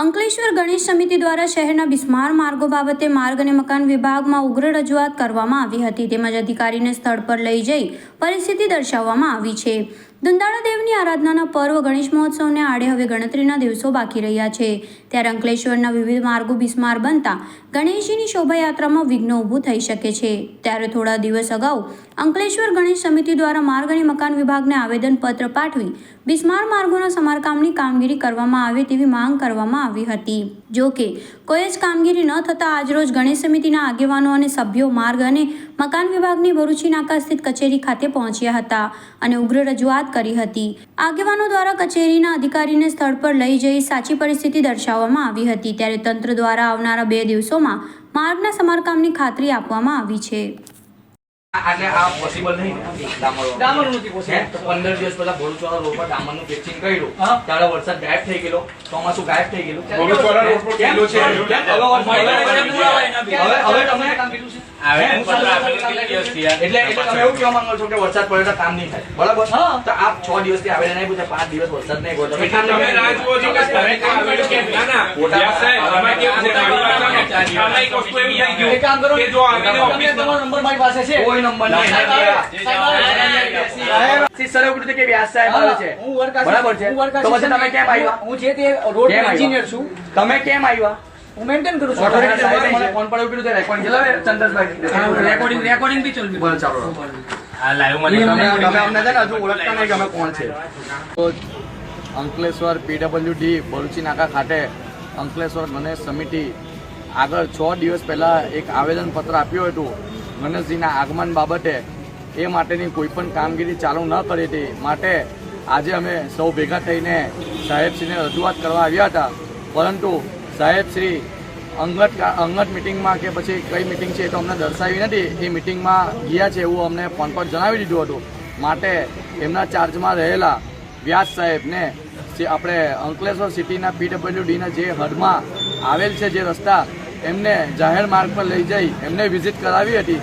અંકલેશ્વર ગણેશ સમિતિ દ્વારા શહેરના બિસ્માર માર્ગો બાબતે માર્ગ અને મકાન વિભાગમાં ઉગ્ર રજૂઆત કરવામાં આવી હતી. તેમજ અધિકારીને સ્થળ પર લઈ જઈ પરિસ્થિતિ દર્શાવવામાં આવી છે. દુંદાળા દેવની આરાધનાના પર્વ ગણેશ મહોત્સવને આડે હવે ગણતરીના દિવસો બાકી રહ્યા છે. ત્યારે અંકલેશ્વરના વિવિધ માર્ગો બિસ્માર બનતા ગણેશજીની શોભાયાત્રામાં વિઘ્ન ઊભું થઈ શકે છે. ત્યારે થોડા દિવસ અગાઉ અંકલેશ્વર ગણેશ સમિતિ દ્વારા માર્ગ અને મકાન વિભાગને આવેદનપત્ર પાઠવી બિસ્માર માર્ગોના સમારકામની કામગીરી કરવામાં આવે તેવી માંગ કરવામાં આવી હતી. જો કે, કોઈ જ કામગીરી ન થતાં આજરોજ ગણેશ સમિતિના આગેવાનો અને સભ્યો માર્ગ અને મકાન વિભાગની ભરૂચી નાકા સ્થિત કચેરી ખાતે પહોંચ્યા હતા અને ઉગ્ર રજૂઆત કરી હતી. આગેવાનો દ્વારા કચેરીના અધિકારીને સ્થળ પર લઈ જઈ સાચી પરિસ્થિતિ દર્શાવવામાં આવી હતી. ત્યારે તંત્ર દ્વારા આવનારા બે દિવસોમાં માર્ગના સમારકામની ખાતરી આપવામાં આવી છે. એટલે આ પોસિબલ નહીં ડામર ડામર નથી possible. તો પંદર દિવસ પહેલા ભરૂચવાળા રોડ પર ડામરનું ફિક્સિંગ કર્યું. ત્યારે વરસાદ ગાયબ થઈ ગયેલો. ચોમાસું ગાયબ થઈ ગયેલું. ભરૂચવાળા રોડ પર કિલ્લો છે. હવે વરસાદ પૂરા હોય એના બી. હવે હવે તમે કામ કીધું છે? આવે હે? પત્ર આપેલું કેટલા દિવસ થયા? એટલે એટલે તમે એવું કહેવા માંગો છો કે વરસાદ પડે તો કામ નહીં થાય. બરાબર? તો આપ છ દિવસથી આવેલા નહીં પૂછે પાંચ દિવસ વરસાદ નહીં પડે. તમે તમે નહીં રાહ છો કે તમે કામ કર્યું કે ના, ના. ખોટા સાહેબ, તમે કેવું છે? આમાં એક વસ્તુ એવી થઈ ગયું કામ કરો કે જો આવીને તમે તમારો નંબર મારી પાસે છે? કોઈ નંબર નહીં. સાહેબ આવે. સાહેબ આવે. સાહેબ, સરે એવું કે વ્યાસ સાહેબ આવે છે. બરાબર છે. તો પછી તમે કેમ આવ્યા? હું જે તે રોડ એન્જિનિયર છું. તમે કેમ આવ્યા? હું મેન્ટેન કરું છું. મને ફોન પર એવું છે રેકોર્ડિંગ ચલાવે ચંદ્રભાઈ રેકોર્ડિંગ રેકોર્ડિંગ બી ચાલુ બોલ ચાલો. આ live માં તમે તમે અમને છે ને હજુ ઓળખતા નહીં કે અમે કોણ છે. અંકલેશ્વર પીડબ્લ્યુડી ભરૂચી નાકા ખાતે અંકલેશ્વર ગણેશ સમિતિ આગળ છ દિવસ પહેલાં એક આવેદનપત્ર આપ્યું હતું ગણેશજીના આગમન બાબતે. એ માટેની કોઈ પણ કામગીરી ચાલુ ન કરી હતી. માટે આજે અમે સૌ ભેગા થઈને સાહેબશ્રીને રજૂઆત કરવા આવ્યા હતા. પરંતુ સાહેબશ્રી અંગત અંગત મિટિંગમાં કે પછી કઈ મિટિંગ છે એ તો અમને દર્શાવી નથી. એ મિટિંગમાં ગયા છે એવું અમને ફોન પર જણાવી દીધું હતું. માટે એમના ચાર્જમાં રહેલા વ્યાસ સાહેબને જે આપણે અંકલેશ્વર સિટીના પીડબ્લ્યુડીના જે હદમાં આવેલ છે જે રસ્તા, એમને જાહેર માર્ગ પર લઈ જઈ એમને વિઝિટ કરાવી હતી.